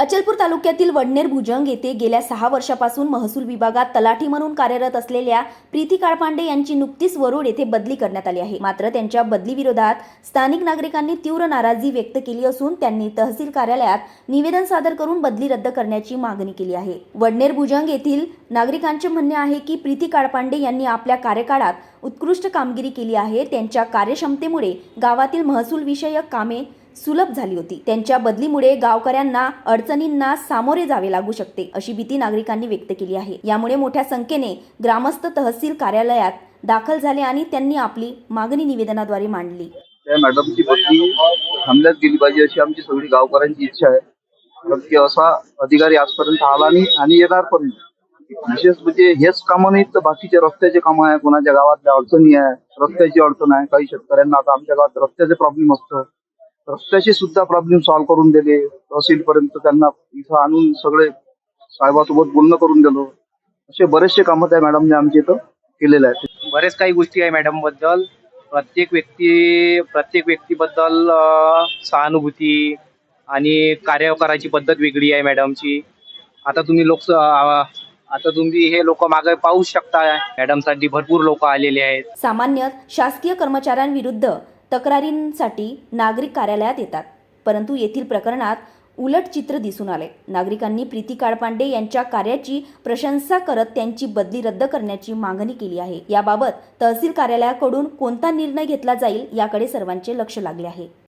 अचलपूर तालुक्यातील वडनेर भुजंग येथे गेल्या सहा वर्षापासून महसूल विभागात तलाठी म्हणून कार्यरत असलेल्या प्रीती काळपांडे यांची नुकतीच वरुड येथे बदली करण्यात आली आहे. मात्र त्यांच्या बदलीविरोधात स्थानिक नागरिकांनी तीव्र नाराजी व्यक्त केली असून त्यांनी तहसील कार्यालयात निवेदन सादर करून बदली रद्द करण्याची मागणी केली आहे. वडनेर भुजंग येथील नागरिकांचे म्हणणे आहे की प्रीती काळपांडे यांनी आपल्या कार्यकाळात उत्कृष्ट कामगिरी केली आहे. त्यांच्या कार्यक्षमतेमुळे गावातील महसूल विषयक कामे सुलभ झाली होती. त्यांच्या बदलीमुळे गावकऱ्यांना अडचणींना सामोरे जावे लागू शकते अशी भीती नागरिकांनी व्यक्त केली आहे. यामुळे मोठ्या संख्येने ग्रामस्थ तहसील कार्यालयात दाखल झाले आणि त्यांनी आपली मागणी निवेदनाद्वारे मांडली. त्या मॅडमची बदली थांबल्यात गेली पाहिजे अशी आमची सगळी गावकऱ्यांची इच्छा आहे. कारण की असा अधिकारी आजपर्यंत आला नाही आणि येणार पण विशेष म्हणजे हेच कामं नाहीत तर बाकीचे रस्त्याचे कामं आहे कोणाच्या गावातल्या अडचणी आहे रस्त्याची अडचण आहे काही शेतकऱ्यांना आता आमच्या गावात रस्त्याचे प्रॉब्लेम असतो. रस्त्याचे सुद्धा प्रॉब्लेम सॉल्व्ह करून दिले. तहसील पर्यंत त्यांना इथं आणून सगळे साहेबासोबत बोलणं करून दिलं. असे बरेचसे कामं त्या मॅडमने आमच्या इथं केलेले आहेत. बरेच काही गोष्टी आहे मॅडमबद्दल. प्रत्येक व्यक्ती प्रत्येक व्यक्तीबद्दल सहानुभूती आणि कार्य करायची पद्धत वेगळी आहे मॅडमची आता तुम्ही लोक आता तुम्ही हे लोक मागे पाहू शकता मॅडमसाठी भरपूर लोक आलेले आहेत. सामान्य शासकीय कर्मचाऱ्यांविरुद्ध तक्रारींसाठी नागरिक कार्यालयात येतात. परंतु येथील प्रकरणात उलट चित्र दिसून आले. नागरिकांनी प्रीती काळपांडे यांच्या कार्याची प्रशंसा करत त्यांची बदली रद्द करण्याची मागणी केली आहे. याबाबत तहसील कार्यालयाकडून कोणता निर्णय घेतला जाईल याकडे सर्वांचे लक्ष लागले आहे.